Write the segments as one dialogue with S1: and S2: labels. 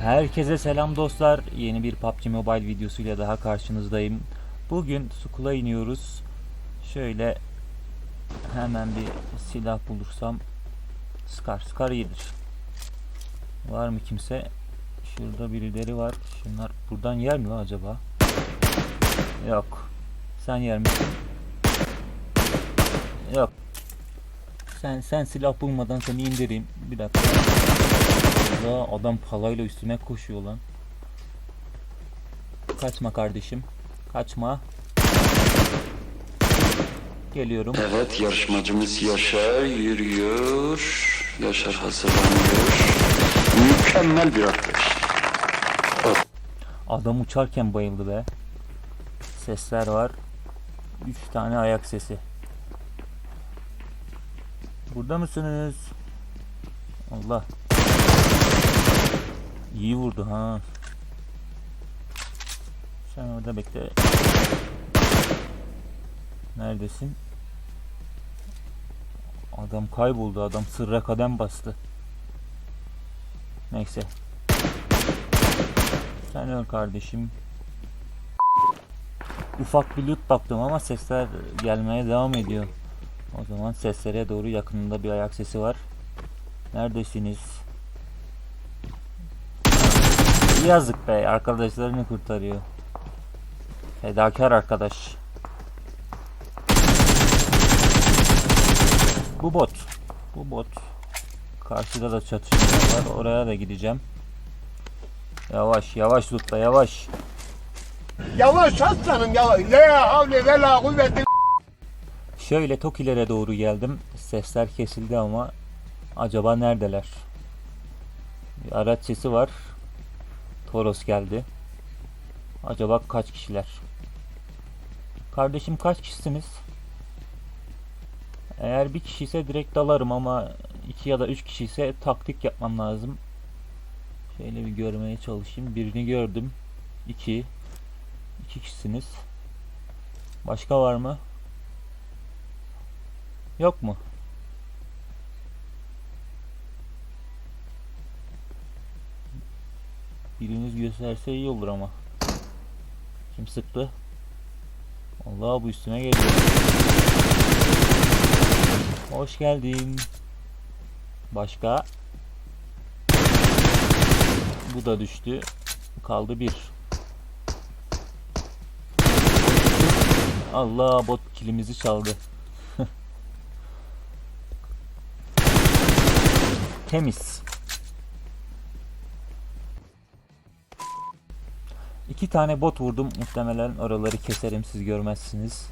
S1: Herkese selam dostlar. Yeni bir PUBG Mobile videosuyla daha karşınızdayım. Bugün Skull'a iniyoruz. Şöyle hemen bir silah bulursam Scar, Scar iyidir. Var mı kimse? Şurada birileri var. Şunlar buradan yer mi acaba? Yok. Sen yer misin? Yok. Sen sen silah bulmadan seni indireyim. Bir dakika. Ya adam palayla üstüme koşuyor lan. Kaçma kardeşim. Kaçma. Geliyorum.
S2: Evet yarışmacımız Yaşar yürüyor. Yaşar hazırlanıyor. Mükemmel bir atlayış.
S1: Adam uçarken bayıldı be. Sesler var. 3 tane ayak sesi. Burada mısınız? Allah. İyi vurdu ha. Sen orada bekle. Neredesin? Adam kayboldu. Adam sırra kadem bastı. Neyse. Sen öl kardeşim. Ufak bir loot baktım ama sesler gelmeye devam ediyor. O zaman seslere doğru yakınında bir ayak sesi var. Neredesiniz? Yazık be arkadaşlarını kurtarıyor. Fedakar arkadaş. Bu bot. Bu bot. Karşıda da çatışma var. Oraya da gideceğim. Yavaş yavaş lootla yavaş.
S3: Yavaş aslanım yavaş. La havle ve la kuvvete
S1: Şöyle Tokilere doğru geldim. Sesler kesildi ama acaba neredeler? Bir araç sesi var. Toros geldi. Acaba kaç kişiler? Kardeşim kaç kişisiniz? Eğer bir kişi ise direkt dalarım ama iki ya da üç kişi ise taktik yapmam lazım. Şöyle bir görmeye çalışayım. Birini gördüm. İki. İki kişisiniz. Başka var mı? Yok mu? Biriniz gösterse iyi olur ama. Kim sıktı? Allah bu üstüne geliyor. Hoş geldin. Başka? Bu da düştü. Kaldı bir. Allah bot kilimizi çaldı. Temiz. İki tane bot vurdum. Muhtemelen oraları keserim siz görmezsiniz.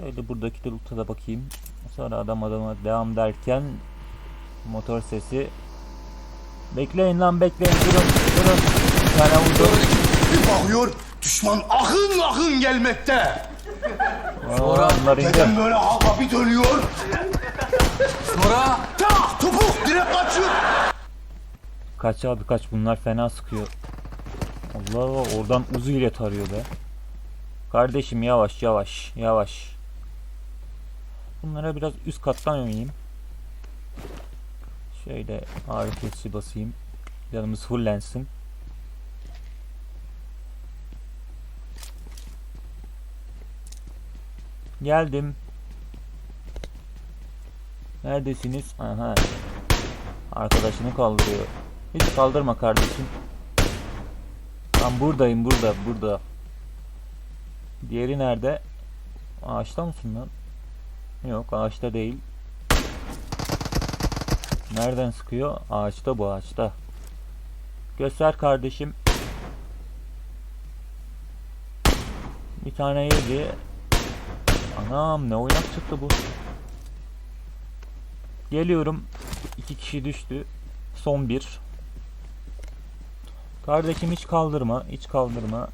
S1: Şöyle buradaki loot'a da bakayım. Sonra adam adama devam derken motor sesi. Bekleyin lan bekleyin durun durun. Bir tane vurdum.
S3: bir bakıyor düşman akın akın gelmekte.
S1: Sonra onları
S3: Neden
S1: indir.
S3: böyle hava bir dönüyor? Sonra tak topuk direkt kaçıyor.
S1: Kaç abi kaç bunlar fena sıkıyor. Allah Allah oradan uzu ile tarıyor be. Kardeşim yavaş yavaş yavaş. Bunlara biraz üst kattan oynayayım. Şöyle kesici basayım. Canımız fullensin. Geldim. Neredesiniz? Aha. Arkadaşını kaldırıyor. Hiç kaldırma kardeşim. Ben buradayım burada burada. Diğeri nerede? Ağaçta mısın lan? Yok ağaçta değil. Nereden sıkıyor? Ağaçta bu ağaçta. Göster kardeşim. Bir tane yedi. Anam ne oynak çıktı bu. Geliyorum. İki kişi düştü. Son bir. Kardeşim hiç kaldırma. Hiç kaldırma.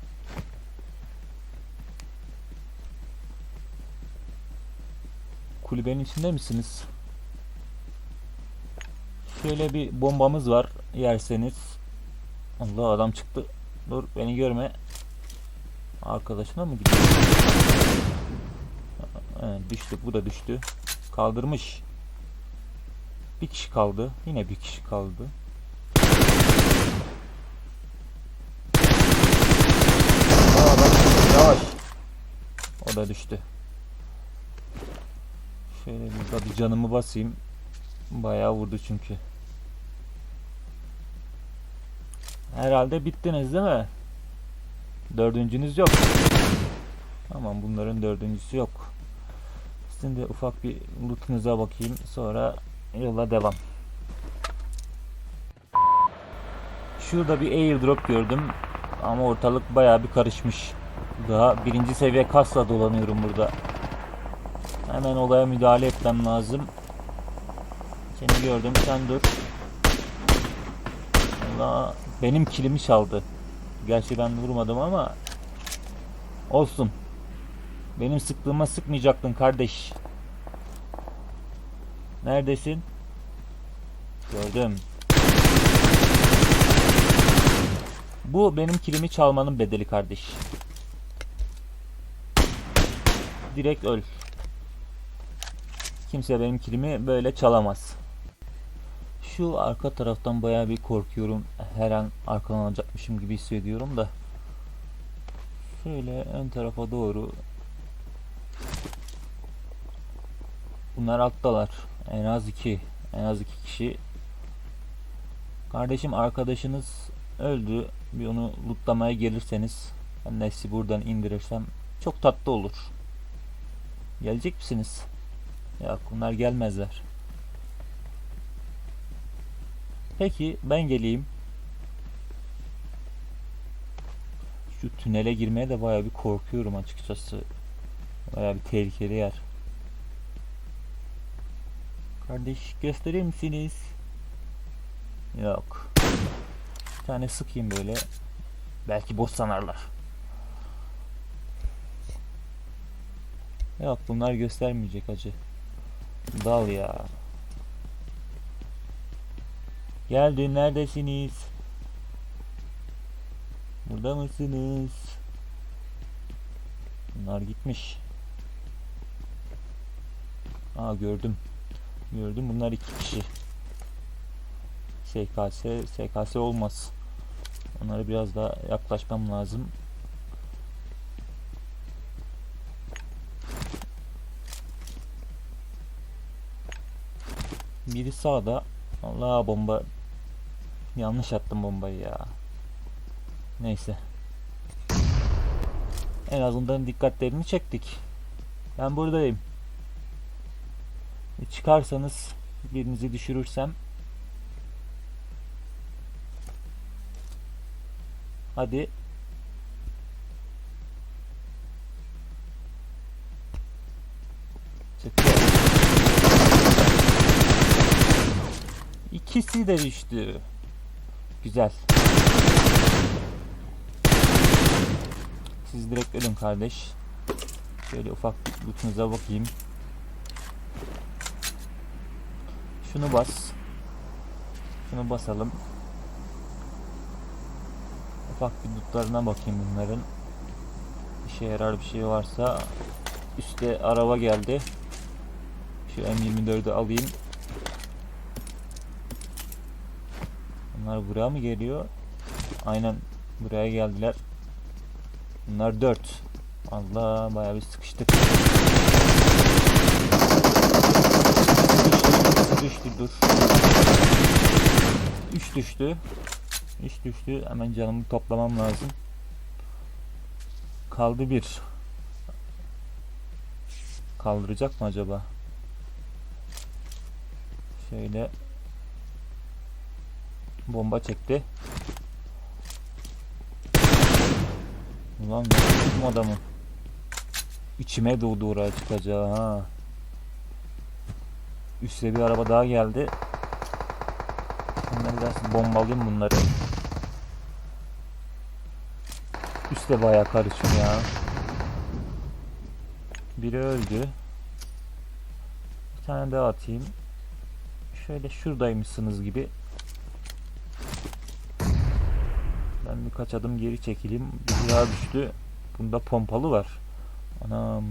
S1: Kulübenin içinde misiniz? Şöyle bir bombamız var yerseniz. Allah adam çıktı. Dur beni görme. Arkadaşına mı gidiyor? Evet, düştü. Bu da düştü. Kaldırmış. Bir kişi kaldı. Yine bir kişi kaldı. Yavaş. O da düştü. Şöyle burada bir canımı basayım. Bayağı vurdu çünkü. Herhalde bittiniz değil mi? Dördüncünüz yok. Tamam bunların dördüncüsü yok. Şimdi ufak bir lootunuza bakayım. Sonra yola devam. Şurada bir airdrop gördüm. Ama ortalık bayağı bir karışmış. Daha birinci seviye kasla dolanıyorum burada. Hemen olaya müdahale etmem lazım. Seni gördüm sen dur. Allah benim kilimi çaldı. Gerçi ben vurmadım ama olsun. Benim sıktığıma sıkmayacaktın kardeş. Neredesin? Gördüm. Bu benim kilimi çalmanın bedeli kardeş. Direkt öl. Kimse benim kilimi böyle çalamaz. Şu arka taraftan bayağı bir korkuyorum. Her an arkalanacakmışım gibi hissediyorum da. Şöyle ön tarafa doğru. Bunlar alttalar. En az iki. En az iki kişi. Kardeşim arkadaşınız öldü. Bir onu lootlamaya gelirseniz ben de sizi buradan indirirsem çok tatlı olur. Gelecek misiniz? Yok bunlar gelmezler. Peki ben geleyim. Şu tünele girmeye de bayağı bir korkuyorum açıkçası. Bayağı bir tehlikeli yer. Kardeş gösterir misiniz? Yok. Bir tane sıkayım böyle. Belki boş sanarlar. Yok bunlar göstermeyecek acı. Dal ya. Geldi neredesiniz? Burada mısınız? Bunlar gitmiş. Aa gördüm. Gördüm bunlar iki kişi. SKS, SKS olmaz. Onlara biraz daha yaklaşmam lazım. Biri sağda. Allah bomba. Yanlış attım bombayı ya. Neyse. En azından dikkatlerini çektik. Ben buradayım. Çıkarsanız birinizi düşürürsem Hadi. Çıktı. İkisi de düştü. Güzel. Siz direkt ölün kardeş. Şöyle ufak lootunuza bakayım. Şunu bas. Şunu basalım. Ufak bir lootlarına bakayım bunların. İşe yarar bir şey varsa. Üste araba geldi. Şu M24'ü alayım. Bunlar buraya mı geliyor? Aynen buraya geldiler. Bunlar 4. Allah bayağı bir sıkıştık. Düştü, düştü dur. 3 düştü. 3 düştü. Hemen canımı toplamam lazım. Kaldı bir. Kaldıracak mı acaba? Şöyle bomba çekti. Ulan ne adamı? İçime doğdu oraya çıkacağı ha. Üste bir araba daha geldi. Bunları biraz bombalayayım bunları. Üste bayağı karışım ya. Biri öldü. Bir tane daha atayım. Şöyle şuradaymışsınız gibi. Ben birkaç adım geri çekileyim. Daha düştü. Bunda pompalı var. Anam.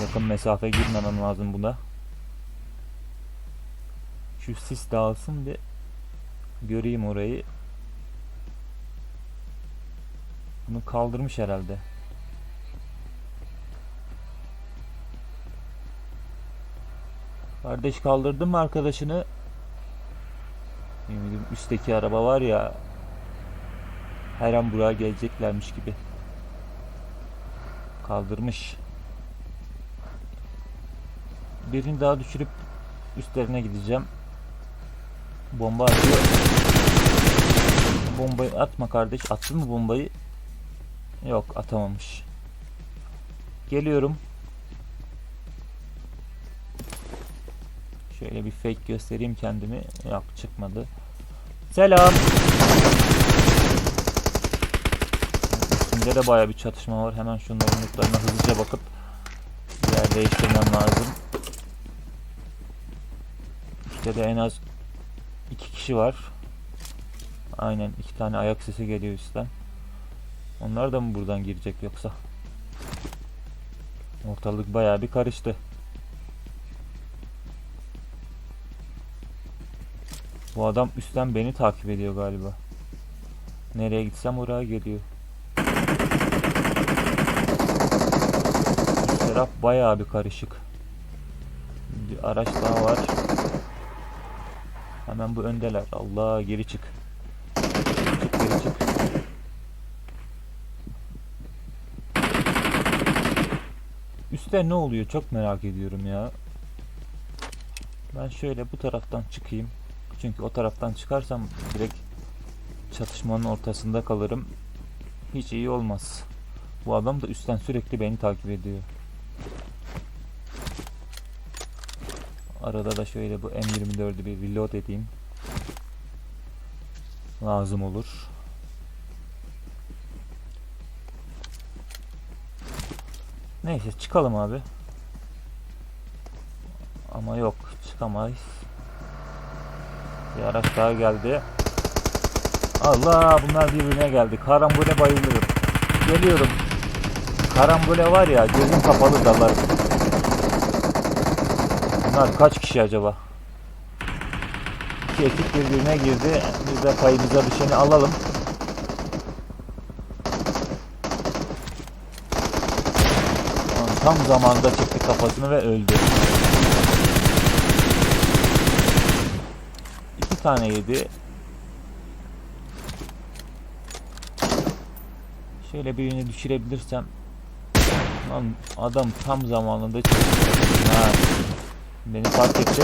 S1: Yakın mesafe girmemem lazım buna. Şu sis dağılsın bir göreyim orayı. Bunu kaldırmış herhalde. Kardeş kaldırdın mı arkadaşını? Eminim üstteki araba var ya her an buraya geleceklermiş gibi. Kaldırmış. Birini daha düşürüp üstlerine gideceğim. Bomba atıyor. Bombayı atma kardeş. Attın mı bombayı? Yok atamamış. Geliyorum. Şöyle bir fake göstereyim kendimi. Yok çıkmadı. Selam. Üstünde de baya bir çatışma var. Hemen şunların lootlarına hızlıca bakıp yer değiştirmem lazım. Üstte de en az iki kişi var. Aynen iki tane ayak sesi geliyor üstten. Onlar da mı buradan girecek yoksa? Ortalık baya bir karıştı. Bu adam üstten beni takip ediyor galiba. Nereye gitsem oraya geliyor. Taraf bayağı bir karışık. Bir araç daha var. Hemen bu öndeler. Allah geri çık. Çık geri çık. Üstte ne oluyor çok merak ediyorum ya. Ben şöyle bu taraftan çıkayım. Çünkü o taraftan çıkarsam direkt çatışmanın ortasında kalırım. Hiç iyi olmaz. Bu adam da üstten sürekli beni takip ediyor. Arada da şöyle bu M24'ü bir reload edeyim. Lazım olur. Neyse çıkalım abi. Ama yok çıkamayız. Bir araç daha geldi. Allah bunlar birbirine geldi. Karambole bayılıyorum. Geliyorum. Karambole var ya gözüm kapalı dalar. Bunlar kaç kişi acaba? İki ekip birbirine girdi. Biz de payımıza düşeni alalım. Tam zamanda çekti kafasını ve öldü. İki tane yedi. Şöyle birini düşürebilirsem. Lan adam tam zamanında çekti. Ha. Beni fark etti.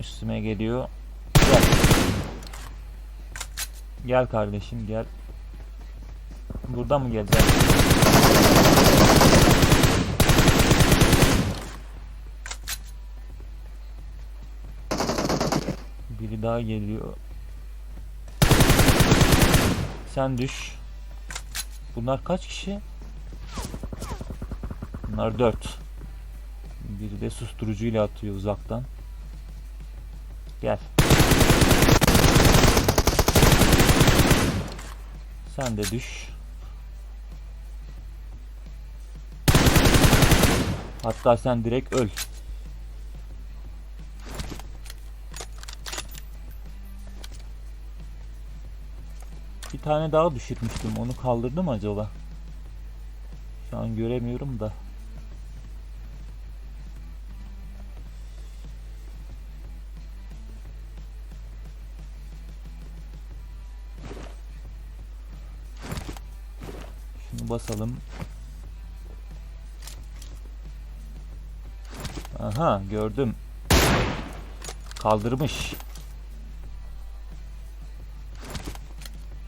S1: Üstüme geliyor. Gel. Gel kardeşim gel. Buradan mı geleceksin? Biri daha geliyor. Sen düş. Bunlar kaç kişi? Bunlar dört. Biri de susturucuyla atıyor uzaktan. Gel. Sen de düş. Hatta sen direkt öl. Bir tane daha düşürmüştüm. Onu kaldırdı mı acaba? Şu an göremiyorum da. Basalım. Aha gördüm. Kaldırmış.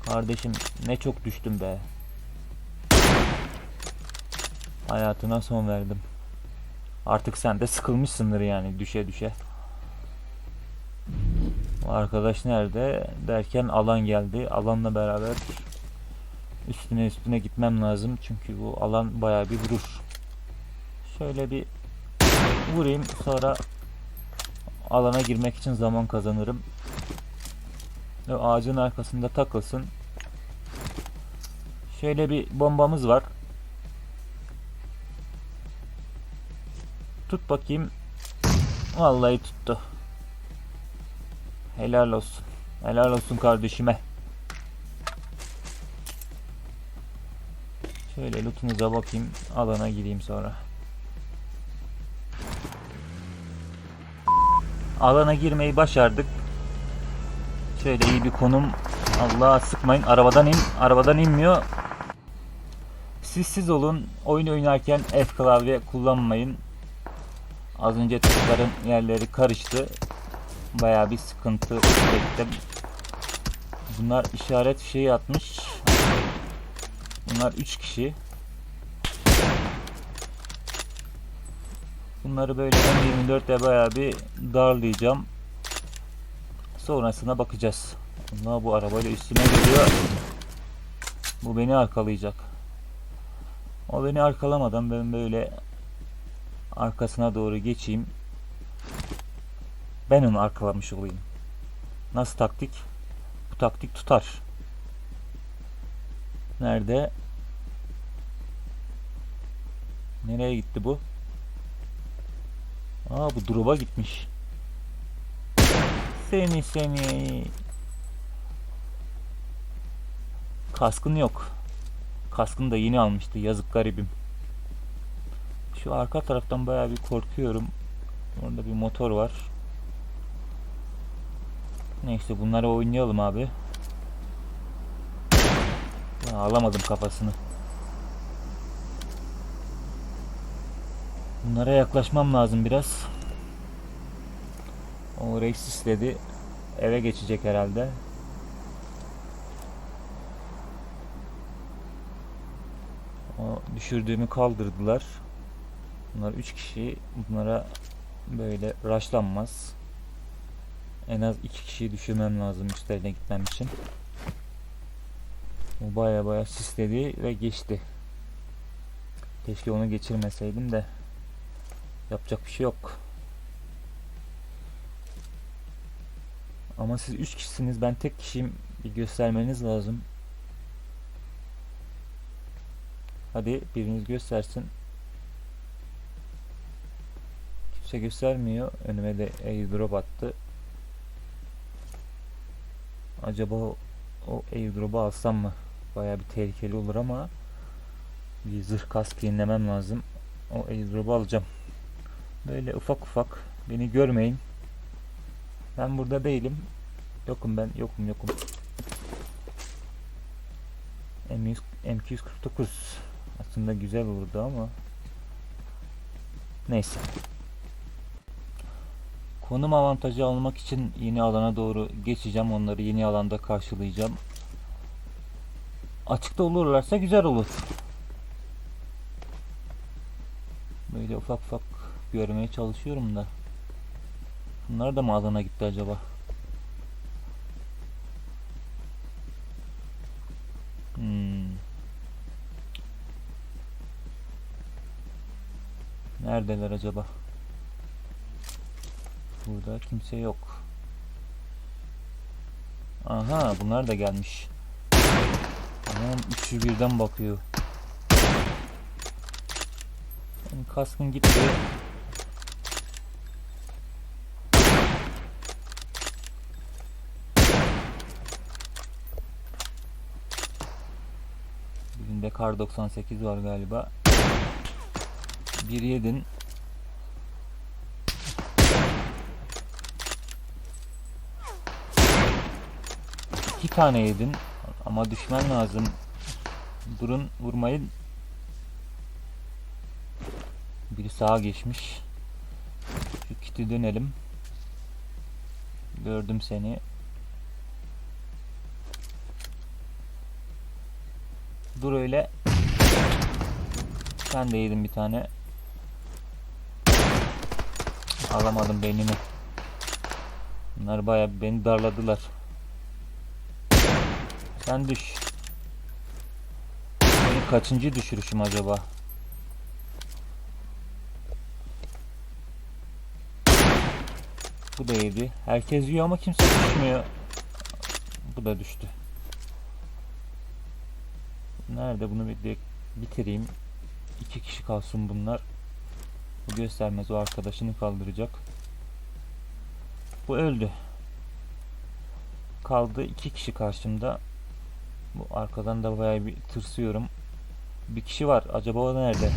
S1: Kardeşim ne çok düştüm be. Hayatına son verdim. Artık sen de sıkılmışsındır yani düşe düşe. Arkadaş nerede derken alan geldi. Alanla beraber üstüne üstüne gitmem lazım. Çünkü bu alan bayağı bir vurur. Şöyle bir vurayım sonra alana girmek için zaman kazanırım. Ve ağacın arkasında takılsın. Şöyle bir bombamız var. Tut bakayım. Vallahi tuttu. Helal olsun. Helal olsun kardeşime. Şöyle lootunuza bakayım. Alana gireyim sonra. Alana girmeyi başardık. Şöyle iyi bir konum. Allah sıkmayın. Arabadan in. Arabadan inmiyor. Siz siz olun. Oyun oynarken F klavye kullanmayın. Az önce tuşların yerleri karıştı. Bayağı bir sıkıntı çektim. Bunlar işaret şeyi atmış. Bunlar 3 kişi. Bunları böyle M24 ile bayağı bir darlayacağım. Sonrasına bakacağız. Allah bu arabayla üstüme geliyor. Bu beni arkalayacak. O beni arkalamadan ben böyle arkasına doğru geçeyim. Ben onu arkalamış olayım. Nasıl taktik? Bu taktik tutar. Nerede? Nereye gitti bu? Aa bu drop'a gitmiş. Seni seni. Kaskın yok. Kaskını da yeni almıştı. Yazık garibim. Şu arka taraftan bayağı bir korkuyorum. Orada bir motor var. Neyse bunları oynayalım abi. Ya, alamadım kafasını. Bunlara yaklaşmam lazım biraz. O reis istedi. Eve geçecek herhalde. O düşürdüğümü kaldırdılar. Bunlar 3 kişi. Bunlara böyle rushlanmaz. En az 2 kişiyi düşürmem lazım üstlerine gitmem için. Baya baya sisledi ve geçti. Keşke onu geçirmeseydim de yapacak bir şey yok. Ama siz 3 kişisiniz ben tek kişiyim bir göstermeniz lazım. Hadi biriniz göstersin. Kimse göstermiyor. Önüme de airdrop attı. Acaba o, airdrop'u alsam mı? Baya bir tehlikeli olur ama bir zırh kask yenilemem lazım. O airdrop'u alacağım. Böyle ufak ufak beni görmeyin. Ben burada değilim. Yokum ben. Yokum yokum. M100, M249 aslında güzel olurdu ama neyse. Konum avantajı almak için yeni alana doğru geçeceğim. Onları yeni alanda karşılayacağım. Açıkta olurlarsa güzel olur. Böyle ufak ufak görmeye çalışıyorum da. Bunlar da mı alana gitti acaba? Hmm. Neredeler acaba? Burada kimse yok. Aha bunlar da gelmiş. Üçü birden bakıyor. Benim kaskın gitti. Birinde kar 98 var galiba. Bir yedin. İki tane yedin. Ama düşman lazım. Durun vurmayın. Biri sağa geçmiş. Şu kiti dönelim. Gördüm seni. Dur öyle. Sen de yedin bir tane. Alamadım beynini. Bunlar bayağı beni darladılar. Sen düş. Benim kaçıncı düşürüşüm acaba? Bu da yedi. Herkes yiyor ama kimse düşmüyor. Bu da düştü. Nerede bunu bir bitireyim. İki kişi kalsın bunlar. Bu göstermez o arkadaşını kaldıracak. Bu öldü. Kaldı iki kişi karşımda. Bu arkadan da bayağı bir tırsıyorum. Bir kişi var. Acaba o nerede?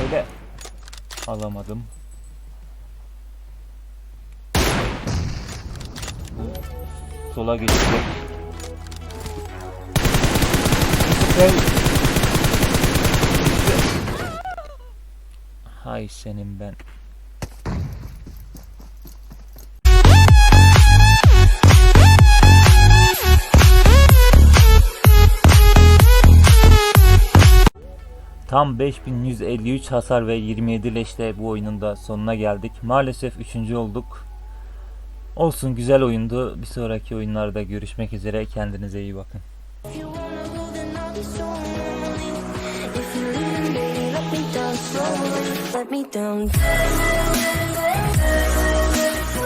S1: Böyle alamadım. Sola geçecek. Gel. Hay senin ben. Tam 5153 hasar ve 27 leşle bu oyunun da sonuna geldik. Maalesef 3. olduk. Olsun güzel oyundu. Bir sonraki oyunlarda görüşmek üzere. Kendinize iyi bakın.
S4: If you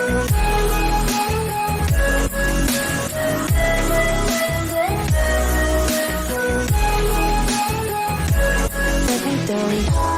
S4: wanna Story.